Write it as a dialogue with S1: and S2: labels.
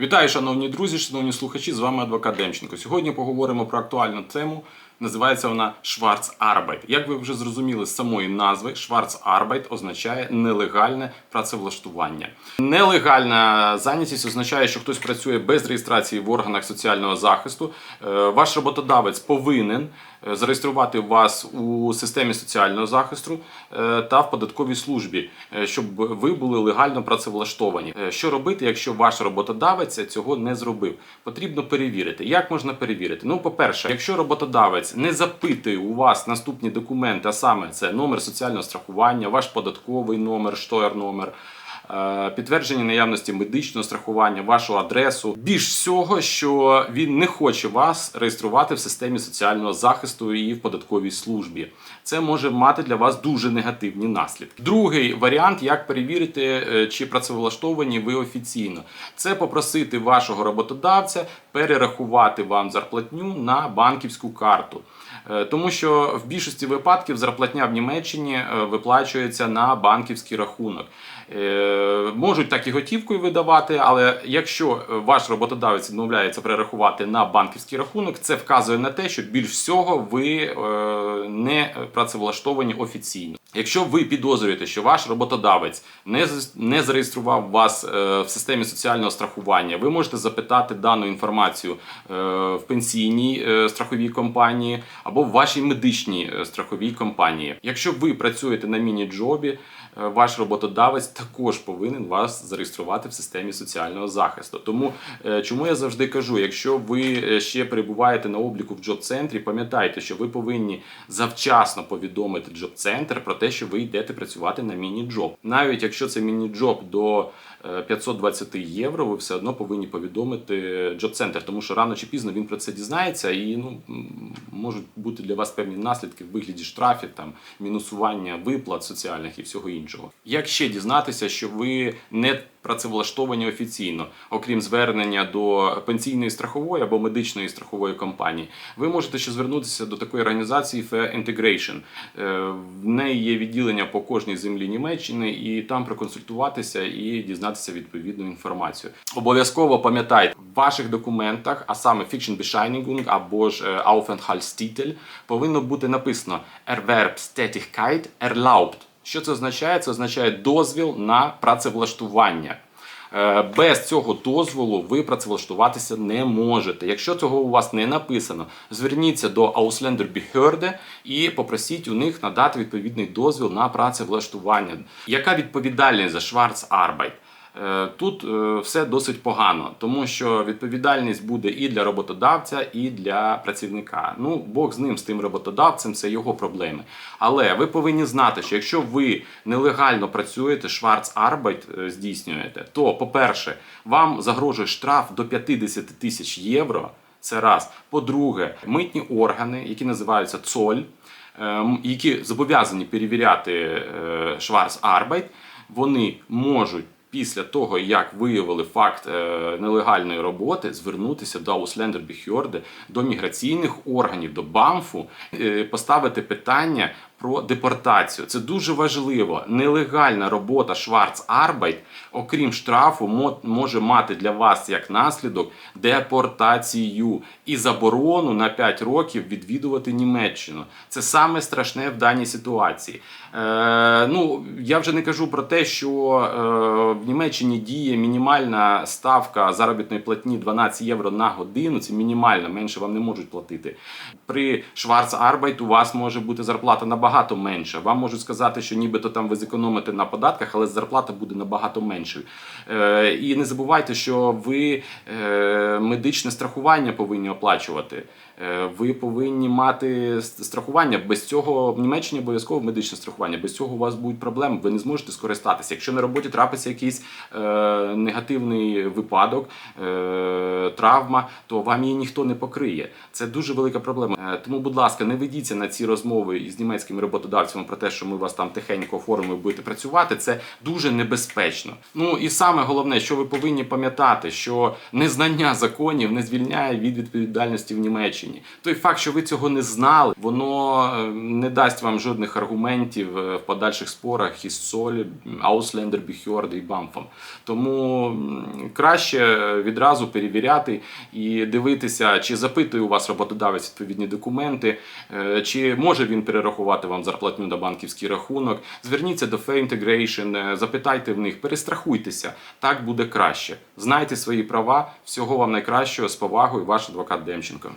S1: Вітаю, шановні друзі, шановні слухачі. З вами адвокат Демченко. Сьогодні поговоримо про актуальну тему. Називається вона Шварцарбайт. Як ви вже зрозуміли з самої назви, Шварцарбайт означає нелегальне працевлаштування. Нелегальна зайнятість означає, що хтось працює без реєстрації в органах соціального захисту. Е, Ваш роботодавець повинен е, зареєструвати вас у системі соціального захисту е, та в податковій службі, щоб ви були легально працевлаштовані. Що робити, якщо ваш роботодавець цього не зробив? Потрібно перевірити. Як можна перевірити? Ну, по-перше, якщо роботодавець не запитує у вас наступні документи, а саме це номер соціального страхування, ваш податковий номер, штор номер. Е, Підтвердження наявності медичного страхування, вашу адресу. Більш всього, що він не хоче вас реєструвати в системі соціального захисту і в податковій службі. Це може мати для вас дуже негативні наслідки. Другий варіант, як перевірити, е, чи працевлаштовані ви офіційно, це попросити вашого роботодавця перерахувати вам зарплатню на банківську карту. Е, Тому що в більшості випадків зарплатня в Німеччині е, виплачується на банківський рахунок. Е, Можуть так і готівкою видавати, але якщо ваш роботодавець відмовляється перерахувати на банківський рахунок, це вказує на те, що більш всього ви не працевлаштовані офіційно. Якщо ви підозрюєте, що ваш роботодавець не, зареєстрував вас в системі соціального страхування, ви можете запитати дану інформацію в пенсійній страховій компанії або в вашій медичній е, страховій компанії. Якщо ви працюєте на міні-джобі, ваш роботодавець також повинен вас зареєструвати в системі соціального захисту. Тому е, чому я завжди кажу, якщо ви е, ще перебуваєте на обліку в джоб-центрі, пам'ятайте, що ви повинні завчасно повідомити джоб-центр про те, що ви йдете працювати на міні-джоб. Навіть якщо це міні-джоб до е, 520 євро, ви все одно повинні повідомити джоб-центр, тому що рано чи пізно він про це дізнається, і ну можуть бути для вас певні наслідки в вигляді штрафів, там мінусування виплат соціальних і всього іншого. Як ще дізнатися, що ви не працевлаштовані офіційно, окрім звернення до пенсійної страхової або медичної страхової компанії, ви можете ще звернутися до такої організації Fair Integration. Е, В неї є відділення по кожній землі Німеччини, і там проконсультуватися і дізнатися відповідну інформацію. Обов'язково пам'ятайте, в ваших документах, а саме Fiction або ж е, Aufenthaltstitel, повинно бути написано Erwerbstätigkeit erlaubt. Що це означає? Це означає дозвіл на працевлаштування. Е, Без цього дозволу ви працевлаштуватися не можете. Якщо цього у вас не написано, зверніться до Ausländerbehörde і попросіть у них надати відповідний дозвіл на працевлаштування. Яка відповідальність за Schwarzarbeit? Е, Тут е, все досить погано, тому що відповідальність буде і для роботодавця, і для працівника. Ну, Бог з ним, з тим роботодавцем, це його проблеми. Але ви повинні знати, що якщо ви нелегально працюєте, шварцарбайт е, здійснюєте, то, по-перше, вам загрожує штраф до 50 тисяч євро. Це раз. По-друге, митні органи, які називаються ЦОЛь, ем, які зобов'язані перевіряти Шварцарбайт, вони можуть після того, як виявили факт е, нелегальної роботи, звернутися до Ausländerbehörde, до міграційних органів, до БАМФу, е, поставити питання про депортацію. Це дуже важливо. Нелегальна робота Шварцарбайт, окрім штрафу, може мати для вас як наслідок депортацію і заборону на 5 років відвідувати Німеччину. Це саме страшне в даній ситуації. Е, ну, я вже не кажу про те, що е, в Німеччині діє мінімальна ставка заробітної платні 12 євро на годину. Це мінімальна, менше вам не можуть платити. При Шварцарбайт у вас може бути зарплата набагато менша. Вам можуть сказати, що нібито там ви зекономите на податках, але зарплата буде набагато меншою. Е, і не забувайте, що ви е, медичне страхування повинні оплачувати. Е, ви повинні мати страхування. Без цього в Німеччині обов'язково медичне страхування. Без цього у вас будуть проблеми. Ви не зможете скористатися. Якщо на роботі трапиться якийсь е, негативний випадок, е, травма, то вам її ніхто не покриє. Це дуже велика проблема. Е, тому, будь ласка, не ведіться на ці розмови із німецькими роботодавцями про те, що ми вас там тихенько оформимо і будете працювати. Це дуже небезпечно. Ну і саме головне, що ви повинні пам'ятати, що незнання законів не звільняє від відповідальності в Німеччині. Забезпечені. Той факт, що ви цього не знали, воно е, не дасть вам жодних аргументів е, в подальших спорах із Солі, Ауслендер, Біхьорд і Бамфом. Тому краще відразу перевіряти і дивитися, чи запитує у вас роботодавець відповідні документи, е, чи може він перерахувати вам зарплатню на банківський рахунок. Зверніться до Fair Integration, е, запитайте в них, перестрахуйтеся, так буде краще. Знайте свої права. Всього вам найкращого з повагою, ваш адвокат Демченко.